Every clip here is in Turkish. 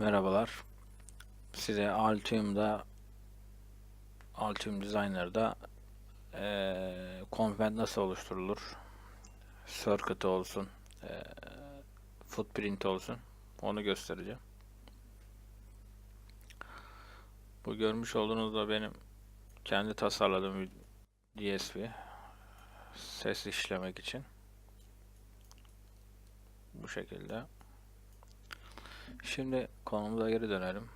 Merhabalar. Size Altium'da Altium Designer'da eee convent nasıl oluşturulur? Circuit olsun, eee, footprint olsun. Onu göstereceğim. Bu görmüş olduğunuz da benim kendi tasarladığım bir DSP ses işlemek için. Bu şekilde. Şimdi konumuza geri dönelim.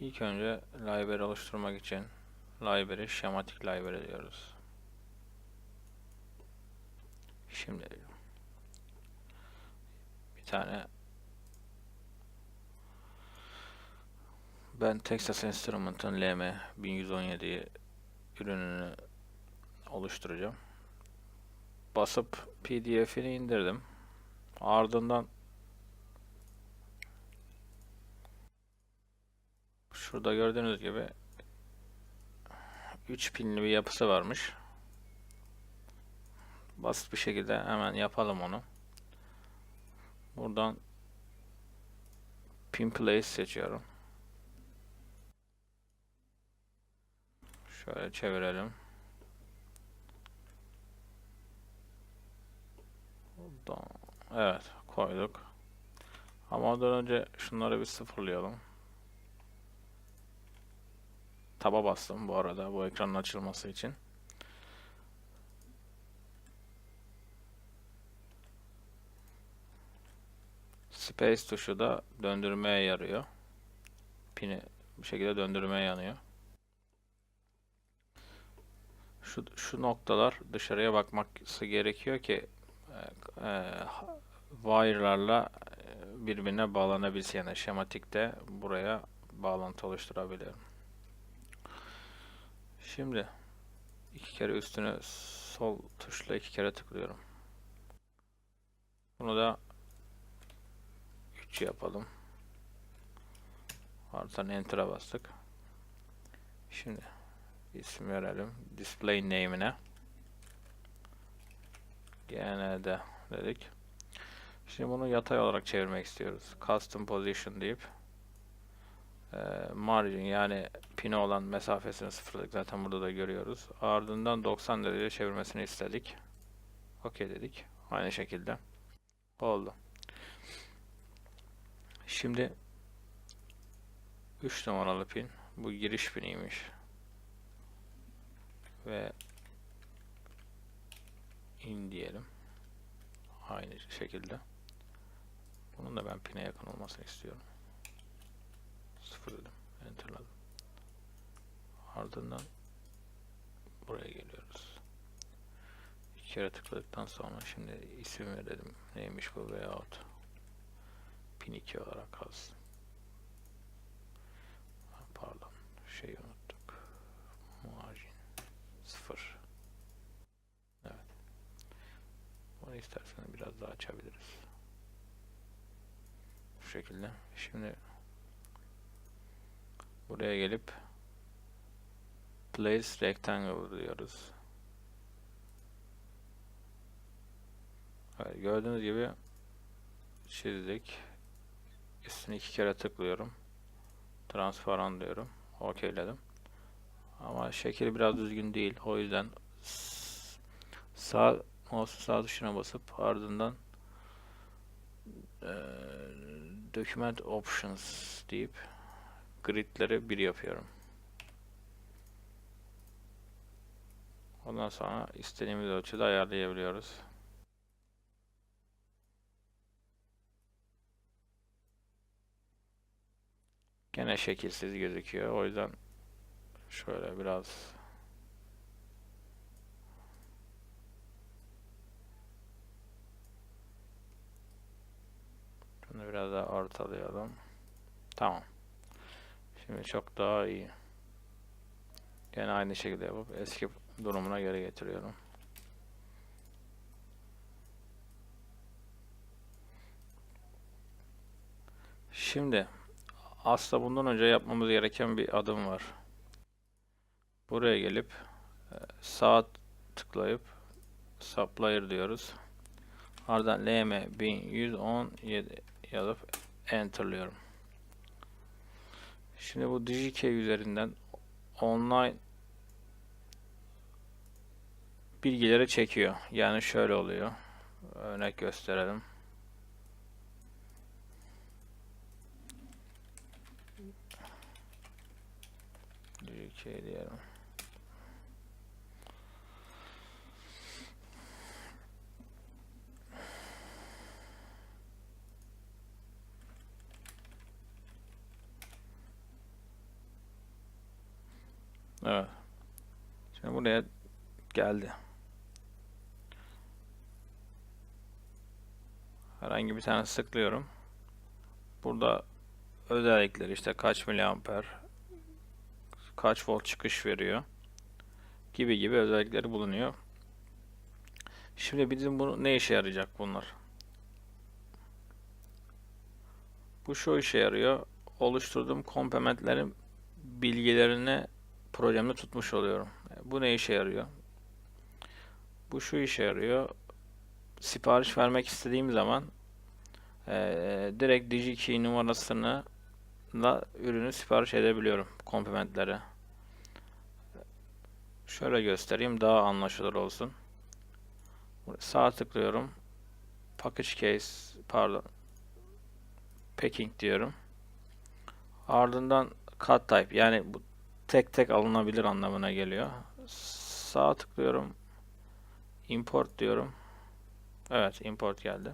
İlk önce library oluşturmak için library, şematik library diyoruz. Şimdi bir tane ben Texas Instruments'ın LM 1117 ürününü oluşturacağım. Basıp PDF'ini indirdim. Ardından Şurada gördüğünüz gibi 3 pinli bir yapısı varmış. Basit bir şekilde hemen yapalım onu. Buradan pin place seçiyorum. Şöyle çevirelim. Evet koyduk. Ama ondan önce şunları bir sıfırlayalım. Taba bastım bu arada bu ekranın açılması için. Space tuşu da döndürmeye yarıyor. Pini bu şekilde döndürmeye yanıyor. Şu, şu noktalar dışarıya bakması gerekiyor ki e, e, wire'larla e, birbirine bağlanabilsin. Yani şematikte buraya bağlantı oluşturabiliyorum. Şimdi iki kere üstüne sol tuşla iki kere tıklıyorum. Bunu da 3 yapalım. Ardından Enter'a bastık. Şimdi isim verelim. Display name'ine. GND dedik. Şimdi bunu yatay olarak çevirmek istiyoruz. Custom position deyip margin yani pine olan mesafesini sıfırladık. Zaten burada da görüyoruz. Ardından 90 derece çevirmesini istedik. OK dedik. Aynı şekilde oldu. Şimdi 3 numaralı pin. Bu giriş piniymiş. Ve in diyelim. Aynı şekilde. Bunun da ben pine yakın olmasını istiyorum. Sıfırladım. Enterladım. Ardından buraya geliyoruz. İki kere tıkladıktan sonra şimdi isim verelim. Neymiş bu veyahut pin 2 olarak kalsın. Pardon. Şeyi unuttuk. Margin 0. Evet. Bunu istersen biraz daha açabiliriz. Bu şekilde. Şimdi Buraya gelip place rectangle diyoruz. Evet, gördüğünüz gibi çizdik. Üstüne iki kere tıklıyorum. Transparan diyorum. OK'ledim. Ama şekil biraz düzgün değil. O yüzden sağ mouse sağ tuşuna basıp ardından e, document options deyip gridleri bir yapıyorum. Ondan sonra istediğimiz ölçüde ayarlayabiliyoruz. Gene şekilsiz gözüküyor. O yüzden şöyle biraz Bunu biraz daha ortalayalım. Tamam. Şimdi çok daha iyi. Yine aynı şekilde yapıp eski durumuna geri getiriyorum. Şimdi aslında bundan önce yapmamız gereken bir adım var. Buraya gelip e, sağ tıklayıp supplier diyoruz. Ardından LM 1117 yazıp enterlıyorum. Şimdi bu DigiKey üzerinden online bilgileri çekiyor. Yani şöyle oluyor. Örnek gösterelim. DigiKey diyelim. Evet. Şimdi buraya geldi. Herhangi bir tane sıklıyorum. Burada özellikleri işte kaç miliamper, kaç volt çıkış veriyor gibi gibi özellikleri bulunuyor. Şimdi bizim bunu ne işe yarayacak bunlar? Bu şu işe yarıyor. Oluşturduğum komponentlerin bilgilerini projemde tutmuş oluyorum. Bu ne işe yarıyor? Bu şu işe yarıyor. Sipariş vermek istediğim zaman eee direkt DigiKey numarasını da ürünü sipariş edebiliyorum komponentleri. Şöyle göstereyim daha anlaşılır olsun. Sağ tıklıyorum. Package case pardon. Packing diyorum. Ardından cut type yani bu tek tek alınabilir anlamına geliyor. Sağ tıklıyorum. Import diyorum. Evet import geldi.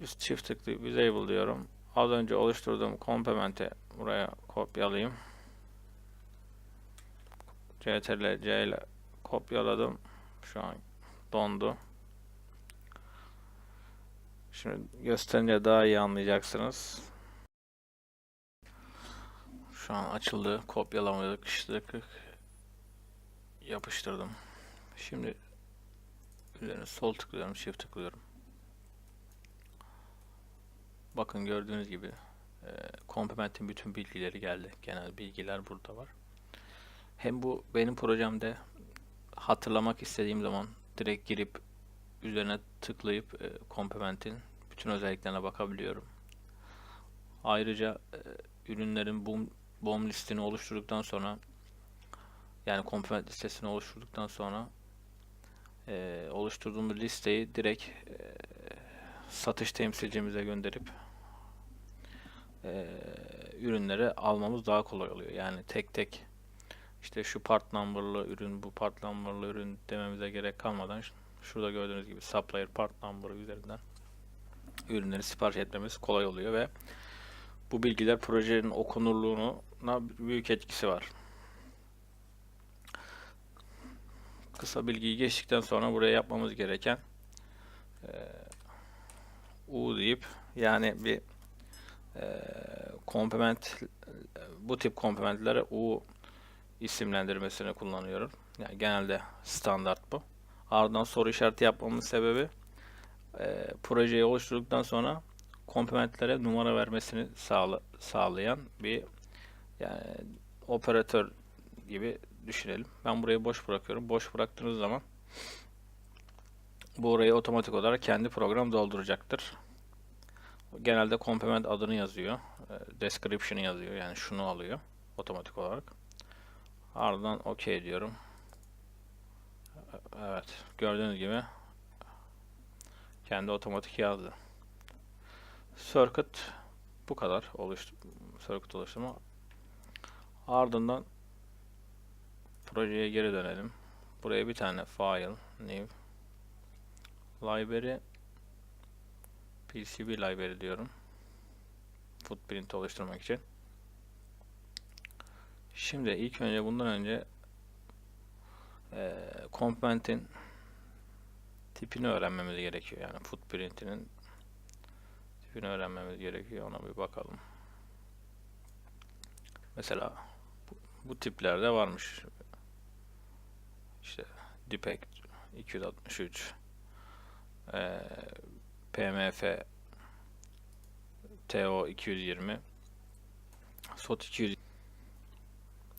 Üst çift tıklayıp disable diyorum. Az önce oluşturduğum komplementi buraya kopyalayayım. CTRL C ile kopyaladım. Şu an dondu. Şimdi gösterince daha iyi anlayacaksınız. Şu an açıldı. Kopyalamadık. işte yapıştırdım. Şimdi üzerine sol tıklıyorum. Shift tıklıyorum. Bakın gördüğünüz gibi e, komponentin bütün bilgileri geldi. Genel bilgiler burada var. Hem bu benim projemde hatırlamak istediğim zaman direkt girip üzerine tıklayıp e, komponentin bütün özelliklerine bakabiliyorum. Ayrıca e, ürünlerin BOM, BOM listini oluşturduktan sonra yani komponent listesini oluşturduktan sonra e, oluşturduğumuz listeyi direkt e, satış temsilcimize gönderip e, ürünleri almamız daha kolay oluyor. Yani tek tek işte şu part number'lı ürün, bu part number'lı ürün dememize gerek kalmadan şurada gördüğünüz gibi supplier part number üzerinden ürünleri sipariş etmemiz kolay oluyor ve bu bilgiler projenin okunurluğuna büyük etkisi var. Kısa bilgiyi geçtikten sonra buraya yapmamız gereken e, U deyip yani bir e, komplement bu tip komplementlere U isimlendirmesini kullanıyorum. Yani genelde standart bu. Ardından soru işareti yapmamın sebebi e, projeyi oluşturduktan sonra komplementlere numara vermesini sağla, sağlayan bir yani operatör gibi düşünelim. Ben burayı boş bırakıyorum. Boş bıraktığınız zaman bu orayı otomatik olarak kendi program dolduracaktır. Genelde komplement adını yazıyor. E, description'ı yazıyor. Yani şunu alıyor otomatik olarak. Ardından OK diyorum. Evet. Gördüğünüz gibi kendi otomatik yazdı. Circuit bu kadar oluştu circuit oluşturma. Ardından projeye geri dönelim. Buraya bir tane file new library PCB library diyorum. Footprint oluşturmak için. Şimdi ilk önce bundan önce e, komponentin tipini öğrenmemiz gerekiyor. Yani footprint'inin tipini öğrenmemiz gerekiyor. Ona bir bakalım. Mesela bu, bu tiplerde varmış. İşte DPEC 263 e, PMF TO 220 SOT 200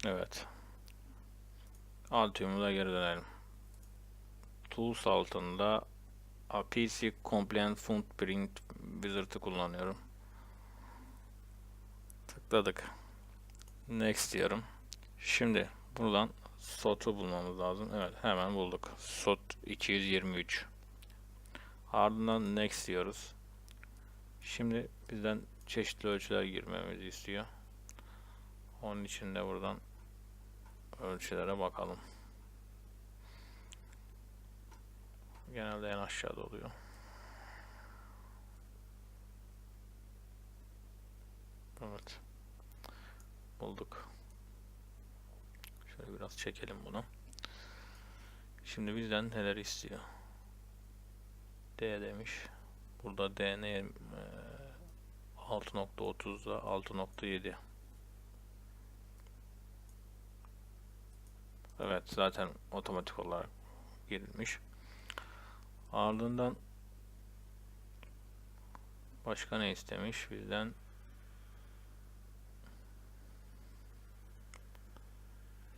Evet. Altium'a geri dönelim. Tools altında PC Compliant Footprint Wizard'ı kullanıyorum. Tıkladık. Next diyorum. Şimdi buradan SOT'u bulmamız lazım. Evet hemen bulduk. SOT 223. Ardından next diyoruz. Şimdi bizden çeşitli ölçüler girmemizi istiyor. Onun için de buradan ölçülere bakalım. Genelde en aşağıda oluyor. Evet. Bulduk. Şöyle biraz çekelim bunu. Şimdi bizden neler istiyor? D demiş. Burada D ne? Ee, 6.30'da 6.7. Evet zaten otomatik olarak girilmiş. Ardından başka ne istemiş bizden?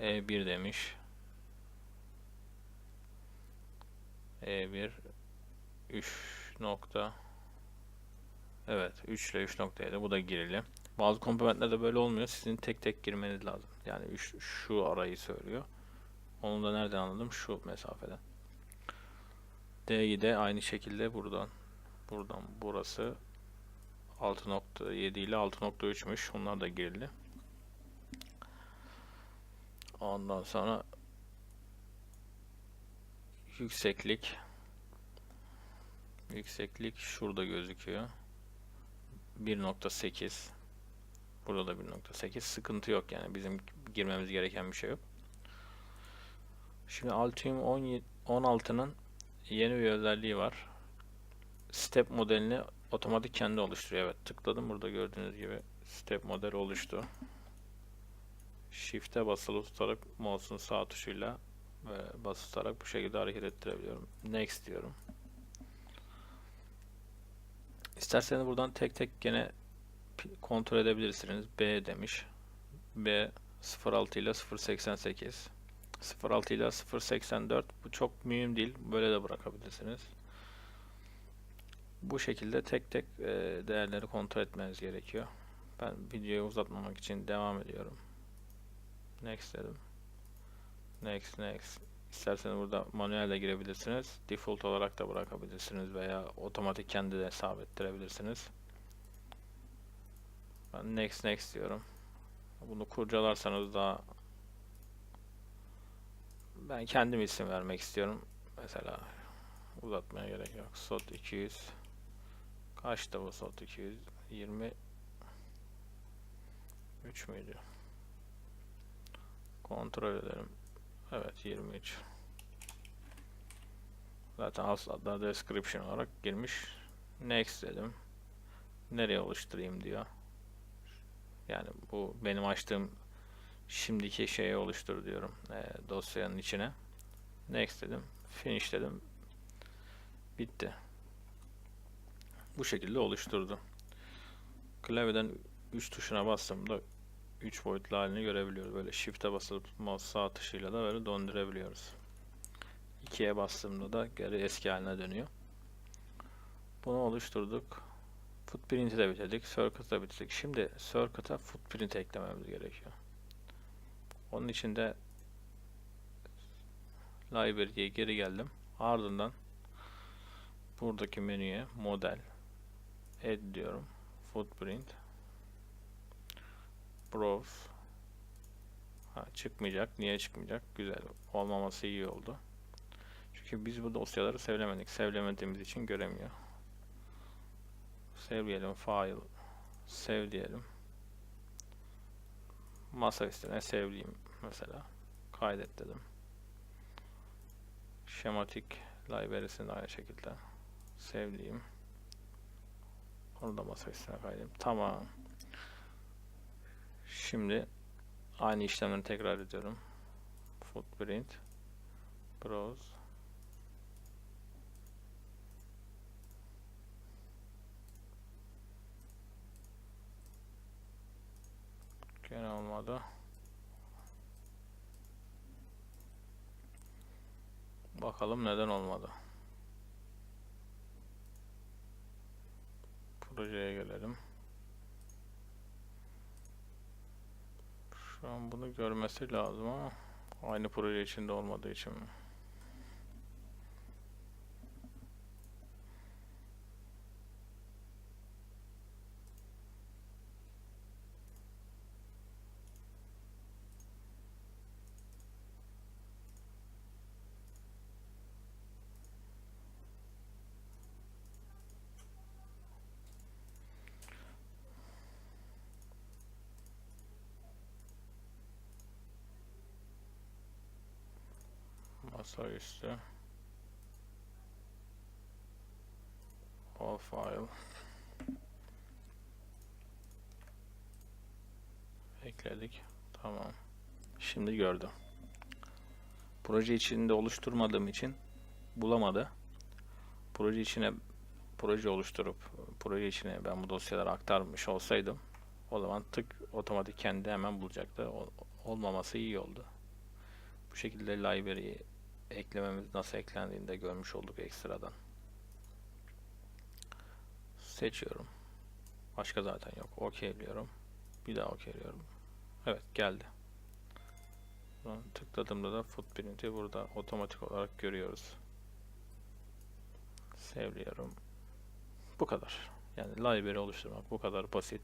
E1 demiş. E1 3 nokta Evet 3 ile 3.7 bu da girili. Bazı komponentlerde böyle olmuyor. Sizin tek tek girmeniz lazım. Yani üç, şu arayı söylüyor. Onu da nereden anladım? Şu mesafeden. D'yi de aynı şekilde buradan. Buradan burası 6.7 ile 6.3'müş. Onlar da girili. Ondan sonra yükseklik yükseklik şurada gözüküyor. 1.8 Burada da 1.8 sıkıntı yok yani bizim girmemiz gereken bir şey yok. Şimdi Altium 16'nın yeni bir özelliği var. Step modelini otomatik kendi oluşturuyor. Evet tıkladım burada gördüğünüz gibi step model oluştu. Shift'e basılı tutarak mouse'un sağ tuşuyla ve basılı tutarak bu şekilde hareket ettirebiliyorum. Next diyorum. İsterseniz buradan tek tek gene kontrol edebilirsiniz. B demiş. B 06 ile 088. 06 ile 084 bu çok mühim değil. Böyle de bırakabilirsiniz. Bu şekilde tek tek e, değerleri kontrol etmeniz gerekiyor. Ben videoyu uzatmamak için devam ediyorum. Next dedim. Next, next. İsterseniz burada manuel de girebilirsiniz. Default olarak da bırakabilirsiniz veya otomatik kendi de sabittirebilirsiniz. Ben next next diyorum. Bunu kurcalarsanız daha ben kendim isim vermek istiyorum. Mesela uzatmaya gerek yok. SOT 200 kaçta bu SOT 220 3 müydü? Kontrol edelim. Evet 23. Zaten aslında description olarak girmiş. Next dedim. Nereye oluşturayım diyor. Yani bu benim açtığım şimdiki şeyi oluştur diyorum e, dosyanın içine. Next dedim. Finish dedim. Bitti. Bu şekilde oluşturdu. Klavyeden 3 tuşuna bastığımda 3 boyutlu halini görebiliyoruz. Böyle shift'e basıp mouse sağ tuşuyla da böyle döndürebiliyoruz. 2'ye bastığımda da geri eski haline dönüyor. Bunu oluşturduk. Footprint'i de bitirdik. Circuit'ı da bitirdik. Şimdi Circuit'a footprint eklememiz gerekiyor. Onun için de Library'ye geri geldim. Ardından buradaki menüye model add diyorum. Footprint browse ha, çıkmayacak. Niye çıkmayacak? Güzel. Olmaması iyi oldu. Çünkü biz bu dosyaları sevlemedik. Sevlemediğimiz için göremiyor. Sevleyelim. File. Sev diyelim. Masa üstüne sevleyeyim mesela. Kaydet dedim. Şematik library'sini aynı şekilde sevleyeyim. Onu da masa üstüne kaydedeyim. Tamam. Şimdi aynı işlemleri tekrar ediyorum. Footprint Browse Gene olmadı. Bakalım neden olmadı. Projeye gelelim. Şu an bunu görmesi lazım ama aynı proje içinde olmadığı için mi? Masaüstü. All file. Ekledik. Tamam. Şimdi gördüm. Proje içinde oluşturmadığım için bulamadı. Proje içine proje oluşturup proje içine ben bu dosyaları aktarmış olsaydım o zaman tık otomatik kendi hemen bulacaktı. Olmaması iyi oldu. Bu şekilde library'i eklememiz nasıl eklendiğini de görmüş olduk ekstradan. Seçiyorum. Başka zaten yok. OK diyorum. Bir daha OK diyorum. Evet geldi. Tıkladığımda da footprint'i burada otomatik olarak görüyoruz. Sevliyorum. Bu kadar. Yani library oluşturmak bu kadar basit.